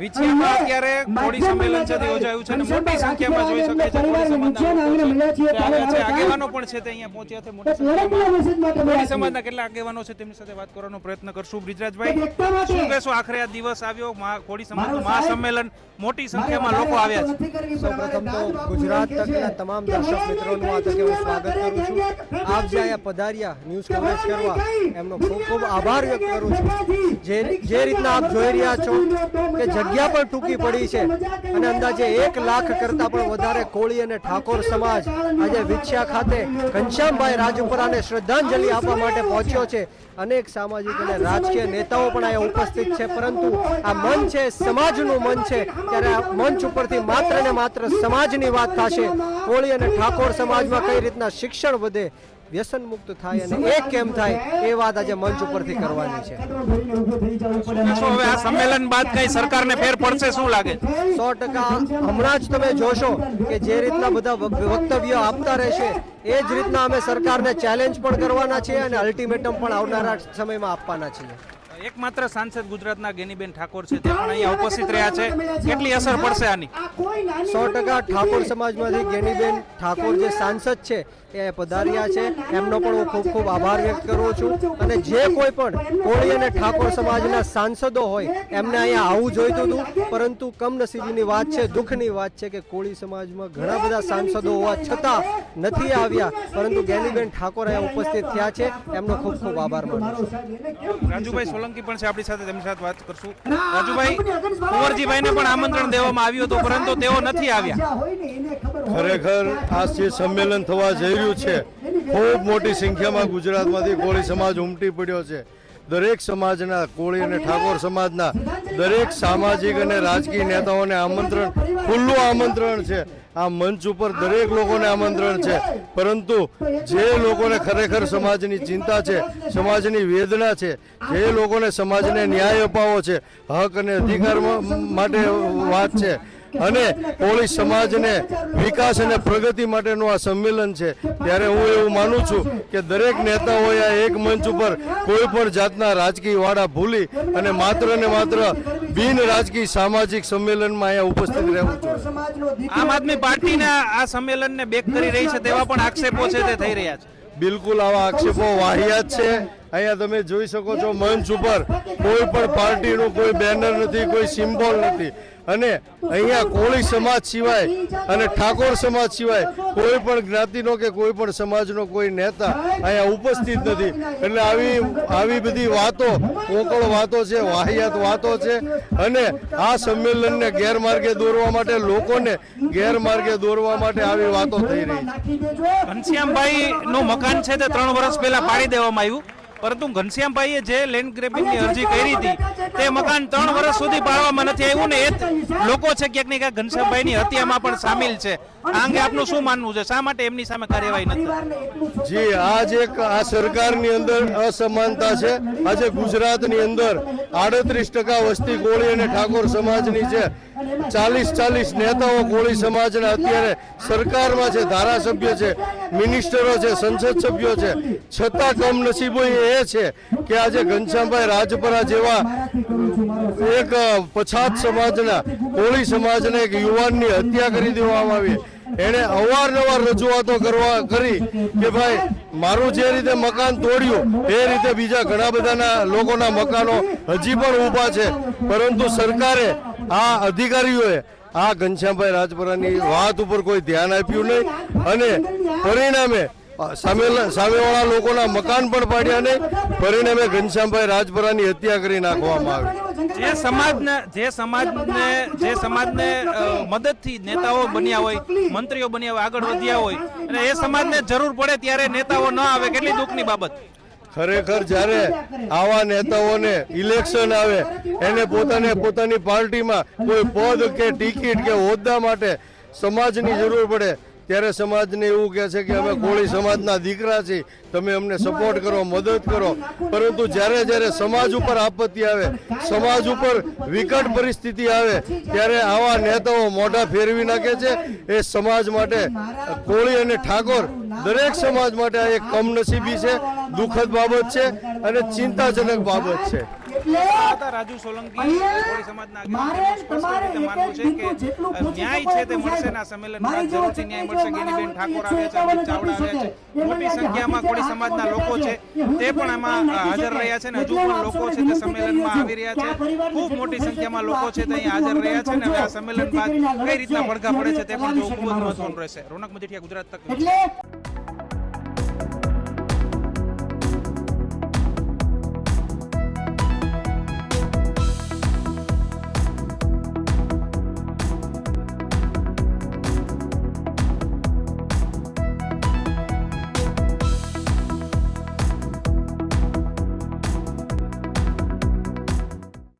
વિછિયામાં અત્યારે કોળી સંમેલન છે તે યોજાયું છે અને મોટી સંખ્યામાં જોઈ શકાય છે કોળી સમાજના લોકો છે આવ્યા છે આગેવાનો પણ છે તે અહીંયા પહોંચ્યા છે મોટી કોળી સમાજના કેટલા આગેવાનો છે તેમની સાથે વાત કરવાનો પ્રયત્ન કરશું. બ્રિજરાજભાઈ શું કહેશો? આખરે આ દિવસ આવ્યો કોળી સમાજનું મહાસંમેલન મોટી સંખ્યામાં લોકો આવ્યા છે. સૌપ્રથમ તો ગુજરાત તકના તમામ દર્શક મિત્રોનું આ તકે હું સ્વાગત કરું છું. આપ જે અહીંયા પધાર્યા ન્યૂઝ કવરેજ કરવા એમનો ખૂબ ખૂબ આભાર વ્યક્ત કરું છું. જે જે રીતના આપ જોઈ રહ્યા છો કે જગ્યા પણ ટૂંકી પડી છે અને અંદાજે એક લાખ કરતાં પણ વધારે કોળી અને ઠાકોર સમાજ આજે વિછ્યા ખાતે ઘનશ્યામભાઈ રાજપુરાને શ્રદ્ધાંજલિ આપવા માટે પહોંચ્યો છે. અનેક સામાજિક અને રાજકીય નેતાઓ પણ અહીંયા ઉપસ્થિત છે પરંતુ આ મન છે સમાજનું મન છે. ત્યારે આ મંચ ઉપરથી માત્ર ને માત્ર સમાજની વાત થશે. કોળી અને ઠાકોર સમાજમાં કઈ રીતના શિક્ષણ વધે વ્યસન મુક્ત થાય અને એક કેમ થાય એ વાત આજે મંચ ઉપરથી કરવાની છે. હવે આ સંમેલન બાદ કઈ સરકારને ફેર પડશે શું લાગે? સો ટકા હમણાં જ તમે જોશો કે જે રીતના બધા વક- વક્તવ્યો આપતા રહેશે એ જ રીતના અમે સરકારને ચેલેન્જ પણ કરવાના છીએ અને અલ્ટિમેટમ પણ આવનારા સમયમાં આપવાના છીએ. એકમાત્ર સાંસદ ગુજરાતના ગેનીબેન ઠાકોર છે તે પણ અહીંયા ઉપસ્થિત રહ્યા છે. કેટલી અસર પડશે આની? સો ટકા ઠાકોર સમાજમાંથી ગેનીબેન ઠાકોર જે સાંસદ છે એ પધાર્યા છે. એમનો પણ હું ખૂબ ખૂબ આભાર વ્યક્ત કરું છું. અને જે કોઈ પણ કોળી અને ઠાકોર સમાજના સાંસદો હોય એમને અહીંયા આવવું જોઈતું હતું. પરંતુ કમનસીબીની વાત છે દુઃખની વાત છે કે કોળી સમાજમાં ઘણા બધા સાંસદો હોવા છતાં નથી આવ્યા. પરંતુ ગેનીબેન ઠાકોર અહીંયા ઉપસ્થિત થયા છે. એમનો ખૂબ ખૂબ આભાર માનું છું. રાજુભાઈ સોલંકી પણ છે આપણી સાથે તેમની સાથે વાત કરશું. રાજુભાઈ કુંવરજીભાઈને પણ આમંત્રણ દેવામાં આવ્યું હતું પરંતુ તેઓ નથી આવ્યા. ખરેખર આ જે સંમેલન થવા જઈ રહ્યું છે ખૂબ મોટી સંખ્યામાં ગુજરાતમાંથી કોળી સમાજ ઉમટી પડ્યો છે. દરેક સમાજના કોળી અને ઠાકોર સમાજના દરેક સામાજિક અને રાજકીય નેતાઓને આમંત્રણ, ખુલ્લું આમંત્રણ છે. આ મંચ ઉપર દરેક લોકોને આમંત્રણ છે. પરંતુ જે લોકોને ખરેખર સમાજની ચિંતા છે, સમાજની વેદના છે, જે લોકોને સમાજને ન્યાય અપાવો છે, હક અને અધિકાર માટે વાત છે અને કોળી સમાજને વિકાસ અને પ્રગતિ માટેનું આ સંમેલન છે. ત્યારે હું એવું માનું છું કે દરેક નેતાઓએ આ એક મંચ ઉપર કોઈ પણ જાતના રાજકીય વાડા ભૂલી અને માત્ર ને માત્ર બિન રાજકીય સામાજિક સંમેલનમાં અહીંયા ઉપસ્થિત રહેવું જોઈએ. આમ આદમી પાર્ટીના આ સંમેલનને બેક કરી રહી છે તેવા પણ આક્ષેપો છે તે થઈ રહ્યા છે. બિલકુલ આવા આક્ષેપો વાહિયાત છે. અહીંયા તમે જોઈ શકો છો મંચ ઉપર કોઈ પણ પાર્ટીનું કોઈ બેનર નથી કોઈ સિમ્બોલ નથી. અને અહીંયા કોળી સમાજ સિવાય અને ઠાકોર સમાજ સિવાય કોઈ પણ જ્ઞાતિનો કે કોઈ પણ સમાજનો કોઈ નેતા અહીંયા ઉપસ્થિત નથી. એટલે આવી આવી બધી વાતો કોકળ વાતો છે, વાહિયાત વાતો છે. અને આ સંમેલનને ગેરમાર્ગે દોરવા માટે લોકોને ગેરમાર્ગે દોરવા માટે આવી વાતો થઈ રહી છે. ઘનશ્યામભાઈ નું મકાન છે તે ત્રણ વર્ષ પહેલા પાડી દેવામાં આવ્યું. પરંતુ ઘનશ્યામભાઈએ જે લેન્ડ ગ્રેબિંગની અરજી કરી હતી તે મકાન ત્રણ વર્ષ સુધી પાડવામાં નથી આવ્યું ને એ લોકો છે ક્યાંક ને ક્યાંક ઘનશ્યામભાઈની હત્યામાં પણ સામેલ છે. આ અંગે આપનું શું માનવું છે? શા માટે એમની સામે કાર્યવાહી નથી? જી આજ એક આ સરકારની અંદર અસમાનતા છે. આજે ગુજરાતની અંદર આડત્રીસ ટકા વસ્તી કોળી અને ઠાકોર સમાજની છે. ચાલીસ ચાલીસ નેતાઓ કોળી સમાજના અત્યારે સરકારમાં છે, ધારાસભ્ય છે, મિનિસ્ટરો છે, સંસદ સભ્યો છે. છતાં કમનસીબો એ છે કે આજે ઘનશ્યામભાઈ રાજપરા જેવા એક પછાત સમાજના કોળી સમાજના એક યુવાનની હત્યા કરી દેવામાં આવી. એણે અવારનવાર રજૂઆતો કરવા કરી કે ભાઈ, મારું જે રીતે મકાન તોડ્યું, એ રીતે બીજા ઘણા બધાના લોકોના મકાનો હજી પણ ઊભા છે. પરંતુ સરકારે આ અધિકારીઓએ આ ઘનશ્યામભાઈ રાજપરાની વાત ઉપર કોઈ ધ્યાન આપ્યું નહીં અને પરિણામે સામેવાળા લોકોના મકાન પણ પાડ્યા નહીં. પરિણામે ઘનશ્યામભાઈ રાજપરાની હત્યા કરી નાખવામાં આવી. જે સમાજને જે સમાજને જે સમાજને મદદથી નેતાઓ બન્યા હોય, મંત્રીઓ બન્યા હોય, આગળ વધ્યા હોય, અને એ સમાજને જરૂર પડે ત્યારે નેતાઓ ન આવે, કેટલી દુઃખની બાબત. ખરેખર જ્યારે આવા નેતાઓને ઇલેક્શન આવે, એને પોતાને પોતાની પાર્ટીમાં કોઈ પદ કે ટિકિટ કે હોદ્દા માટે સમાજની જરૂર પડે ત્યારે સમાજને એવું કહે છે કે અમે કોળી સમાજના દીકરા છીએ. તમે અમને સપોર્ટ કરો મદદ કરો. પરંતુ જ્યારે જ્યારે સમાજ ઉપર આપત્તિ આવે સમાજ ઉપર વિકટ પરિસ્થિતિ આવે ત્યારે આવા નેતાઓ મોઢા ફેરવી નાખે છે. એ સમાજ માટે કોળી અને ઠાકોર દરેક સમાજ માટે આ એક કમનસીબી છે દુઃખદ બાબત છે અને ચિંતાજનક બાબત છે. એટલે રાજુ સોલંકી મારે તમારે એક એક છે કે બિંદુ જેટલું ન્યાય છે તે મળશે ના સંમેલન બાદ જરૂરથી ન્યાય મળશે. ગેનીબેન ઠાકોર છે અમિત ચાવડા આવ્યા છે. મોટી સંખ્યામાં કોળી સમાજના લોકો છે તે પણ આમાં હાજર રહ્યા છે ને હજુ પણ લોકો છે તે સંમેલનમાં આવી રહ્યા છે. ખૂબ મોટી સંખ્યામાં લોકો છે તે અહીં હાજર રહ્યા છે ને હવે આ સંમેલન બાદ કઈ રીતના પડઘા પડે છે તે પણ જોવું ખૂબ જ મહત્વનું રહેશે. રોનક મજીઠિયા ગુજરાત તક